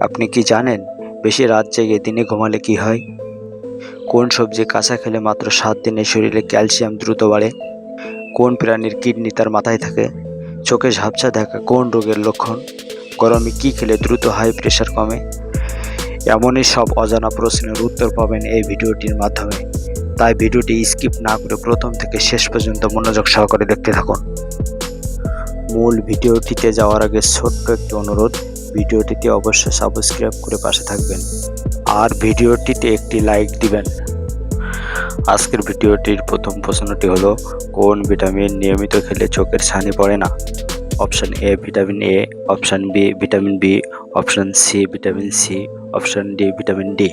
আপনি কি জানেন, বেশি রাত জেগে দিনে ঘুমালে কি হয়? কোন সবজি কাঁচা খেলে মাত্র সাত দিনে শরীরে ক্যালসিয়াম দ্রুত বাড়ে? কোন প্রাণীর কিডনি তার মাথায় থাকে? চোখে ঝাপসা দেখা কোন রোগের লক্ষণ? গরমে কি খেলে দ্রুত হাই প্রেশার কমে? এমনই সব অজানা প্রশ্নের উত্তর পাবেন এই ভিডিওটির মাধ্যমে। তাই ভিডিওটি স্কিপ না করে প্রথম থেকে শেষ পর্যন্ত মনোযোগ সহকারে দেখতে থাকুন। মূল ভিডিওটিতে যাওয়ার আগে ছোট্ট একটি অনুরোধ ভিডিওটিতে অবশ্যই সাবস্ক্রাইব করে পাশে থাকবেন। আর ভিডিওটিতে একটি লাইক দিবেন। আজকের ভিডিওটির প্রথম প্রশ্নটি হলো, কোন ভিটামিন নিয়মিত খেলে চোখের ছানি পড়ে না? Option A vitamin A, option B vitamin B, option C vitamin C, option D vitamin D.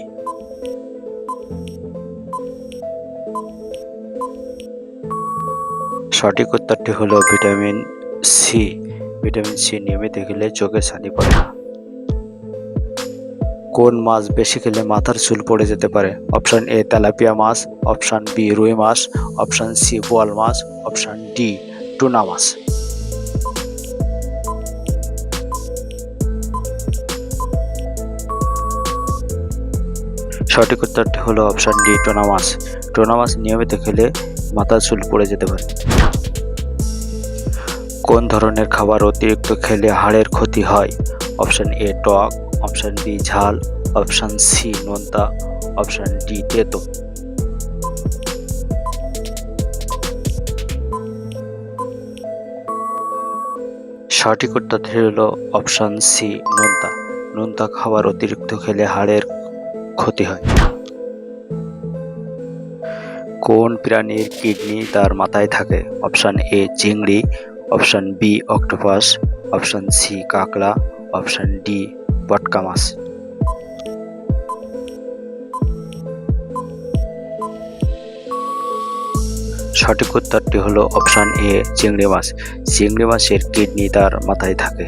সঠিক উত্তরটি হলো ভিটামিন সি। ভিটামিন সি নিয়মিত খেলে চোখে ছানি পড়ে না। কোন মাছ বেশি খেলে মাথার চুল পড়ে যেতে পারে? অপশান এ, তেলাপিয়া মাছ, অপশান বি, রুই মাছ, অপশান সি, বোয়াল মাছ, অপশান ডি, টুনা মাছ। সঠিক উত্তরটি হলো অপশান ডি, টোনা মাছ। টোনা মাছ নিয়মিত খেলে মাথার চুল পড়ে যেতে পারে। কোন ধরনের খাবার অতিরিক্ত খেলে হাড়ের ক্ষতি হয়? অপশান এ, টক, অপশন বি, ঝাল, অপশন সি, নোনতা, অপশান ডি, তেতো। সঠিক উত্তরটি হল অপশন সি, নোনতা। নোনতা খাবার অতিরিক্ত খেলে হাড়ের ক্ষতি হয়। কোন প্রাণীর কিডনি তার মাথায় থাকে? অপশন এ, চিংড়ি option B octopus option C কাঁকড়া অপশন ডি বটকা মাছ সঠিক উত্তরটি হলো অপশন এ চিংড়ি মাছ। চিংড়ি মাছের কিডনি তার মাথায় থাকে।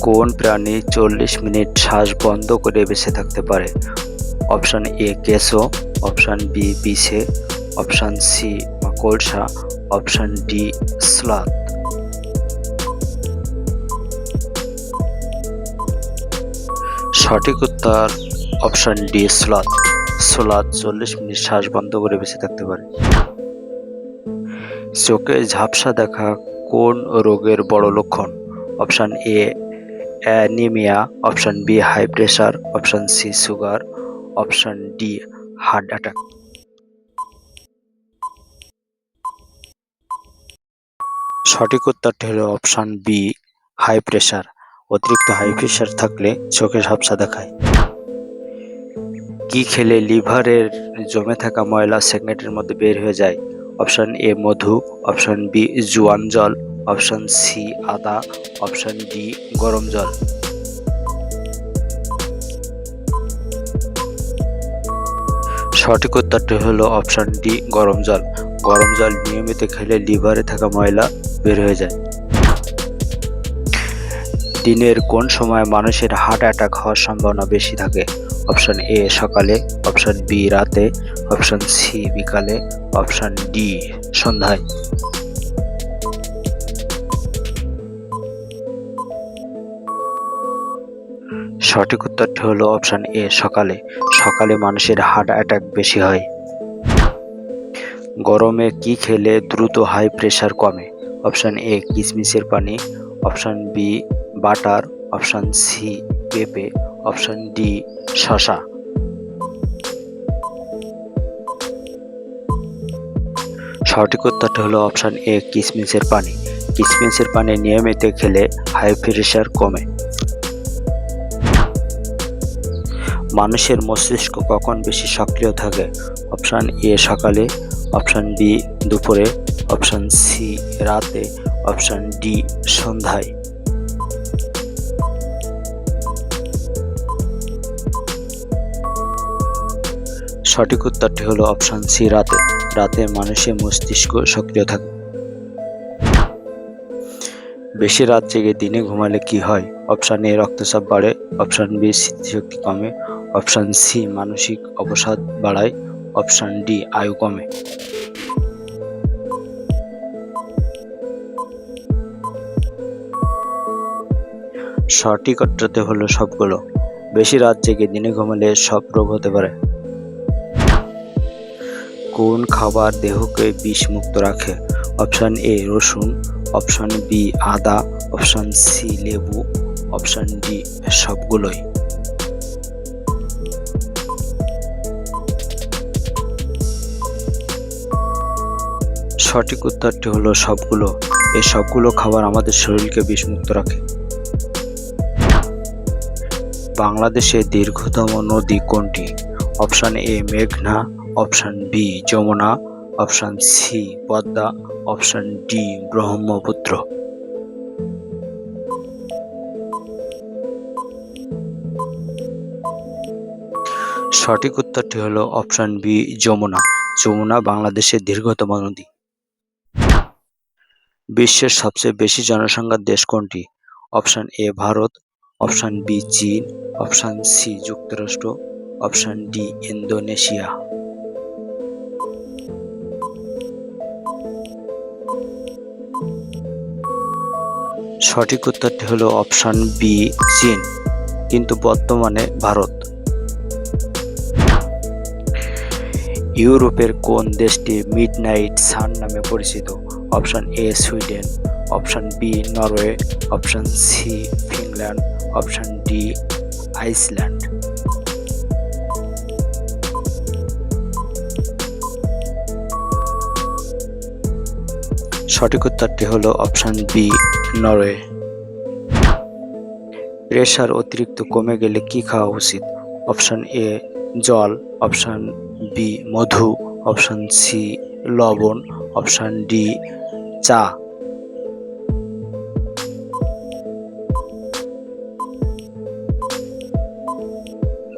কোন প্রাণী চল্লিশ মিনিট শ্বাস বন্ধ করে বেঁচে থাকতে পারে? অপশন এ কেঁচো। অপশন বি বিছে। অপশন সি মাকড়সা। Option D, sloth. সঠিক উত্তর অপশন ডি, স্লথ। স্লথ চল্লিশ মিনিট শ্বাস বন্ধ করে বেঁচে থাকতে পারে। চোখে ঝাপসা দেখা কোন রোগের বড় লক্ষণ? Option A, anaemia. Option B, high pressure option C, sugar. Option D, heart attack. সঠিক উত্তরটি হলো অপশন বি হাই প্রেশার অতিরিক্ত হাই প্রেশার থাকলে চোখে ঝাপসা দেখায়। কি খেলে লিভারের জমে থাকা ময়লা সেকেন্ডের মধ্যে বের হয়ে যায়? অপশন এ মধু। অপশন বি জোয়ান জল। অপশন সি আদা। অপশন ডি গরম জল। সঠিক উত্তরটি হলো অপশন ডি গরম জল। গরম জল নিয়মিত খেলে লিভারে থাকা ময়লা বের হয়ে যায়। দিনের কোন সময় মানুষের হার্ট অ্যাটাক হওয়ার সম্ভাবনা বেশি থাকে? অপশন এ, সকালে। অপশন বি, রাতে। অপশন সি, বিকালে। অপশন ডি, সন্ধ্যায়। সঠিক উত্তরটি হলো অপশন এ, সকালে। সকালে মানুষের হার্ট অ্যাটাক বেশি হয়। গরমে কি খেলে দ্রুত হাই প্রেশার কমে? অপশান এ কিশমিশের পানি। Option B butter. Option C পেঁপে। অপশান ডি শশা সঠিক উত্তরটি হলো অপশান এ কিশমিশের পানি। কিশমিশের পানি নিয়মিত খেলে হাই প্রেশার কমে। মানুষের মস্তিষ্ক কখন বেশি সক্রিয় থাকে? অপশান এ সকালে। অপশান বি দুপুরে, অপশান সি রাতে, অপশান ডি সন্ধ্যায়। সঠিক উত্তরটি হলো অপশান সি রাতে। রাতে মানুষের মস্তিষ্ক সক্রিয় থাকে। বেশি রাত জেগে দিনে ঘুমালে কি হয়? অপশান এ রক্তচাপ বাড়ে, অপশান বি স্মৃতিশক্তি কমে, অপশান সি মানসিক অবসাদ বাড়ায় অপশান ডি, আয়ু কমে। সঠিক হলো সবগুলো। বেশি রাত জেগে দিনে ঘুমালে সব রোগ হতে পারে। কোন খাবার দেহকে বিষমুক্ত রাখে? অপশন এ, রসুন। অপশন বি, আদা। অপশন সি, লেবু। অপশন ডি, সবগুলোই। সঠিক উত্তরটি হলো সবগুলো। এই সবগুলো খাবার আমাদের শরীরকে বিষমুক্ত রাখে। বাংলাদেশের দীর্ঘতম নদী কোনটি? অপশান এ, মেঘনা। Option B, Jamuna. Option C, Padma. Option D, Brahmaputra. সঠিক উত্তরটি হলো অপশান বি, যমুনা। যমুনা বাংলাদেশের দীর্ঘতম নদী। বিশ্বের সবচেয়ে বেশি জনসংখ্যার দেশ কোনটি? Option A, Bharat. Option B, চীন। অপশান সি, যুক্তরাষ্ট্র। Option D, Indonesia. সঠিক উত্তরটি হলো অপশান বি, চীন। কিন্তু বর্তমানে ভারত। ইউরোপের কোন দেশটি মিডনাইট সান নামে পরিচিত? Option A, Sweden. Option B, Norway. Option C, Finland. Option D, Iceland. সঠিক উত্তরটি হলো অপশন বি, নরওয়ে। প্রেশার অতিরিক্ত কমে গেলে কি খাওয়া উচিত? অপশন এ, জল। অপশন বি, মধু, অপশন সি, লবণ, অপশন ডি, চা।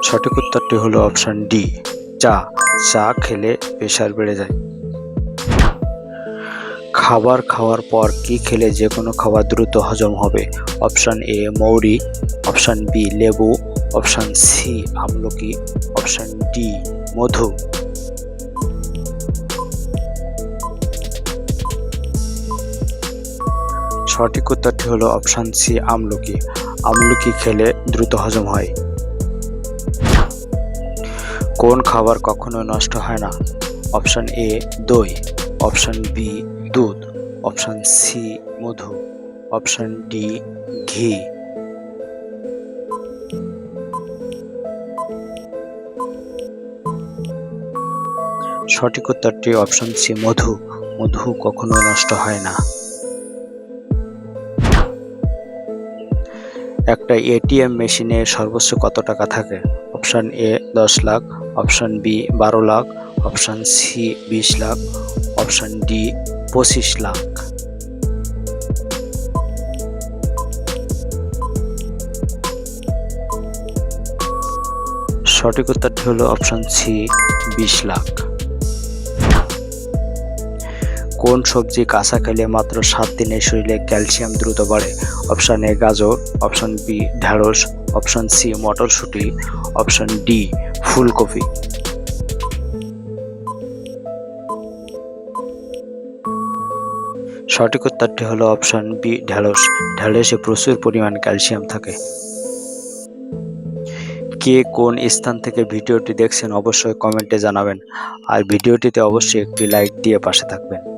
সঠিক উত্তরটি হলো অপশন ডি, চা। চা খেলে প্রেশার বেড়ে যায়। খাবার খাওয়ার পর কি খেলে যে কোনো খাবার দ্রুত হজম হবে? অপশন এ, মৌরি, অপশন বি, লেবু, অপশন সি, আমলকি, অপশন ডি। মধু। সঠিক উত্তরটি হলো অপশান সি আমলকি। আমলকি খেলে দ্রুত হজম হয়। কোন খাবার কখনো নষ্ট হয় না? অপশান এ দই। অপশান বি দুধ। অপশান সি মধু। অপশান ডি ঘি। সঠিক উত্তরটি অপশন সি মধু। মধু কখনো নষ্ট হয় না। একটা এটিএম মেশিনে সর্বোচ্চ কত টাকা থাকে? অপশন এ দশ লাখ। অপশন বি বারো লাখ। অপশন সি বিশ লাখ। অপশন ডি পঁচিশ লাখ। সঠিক উত্তরটি হলো অপশন সি বিশ লাখ। কোন সবজি কাঁচা খেলে মাত্র সাত দিনে শরীরে ক্যালসিয়াম দ্রুত বাড়ে? অপশন এ গাজর, অপশন বি ঢ্যাঁড়স অপশান সি মটরশুঁটি, অপশান ডি ফুলকপি। সঠিক উত্তরটি হলো অপশান বি ঢ্যাঁড়স ঢ্যাঁড়সে প্রচুর পরিমাণ ক্যালসিয়াম থাকে। কে কোন স্থান থেকে ভিডিওটি দেখছেন অবশ্যই কমেন্টে জানাবেন। আর ভিডিওটিতে অবশ্যই একটি লাইক দিয়ে পাশে থাকবেন।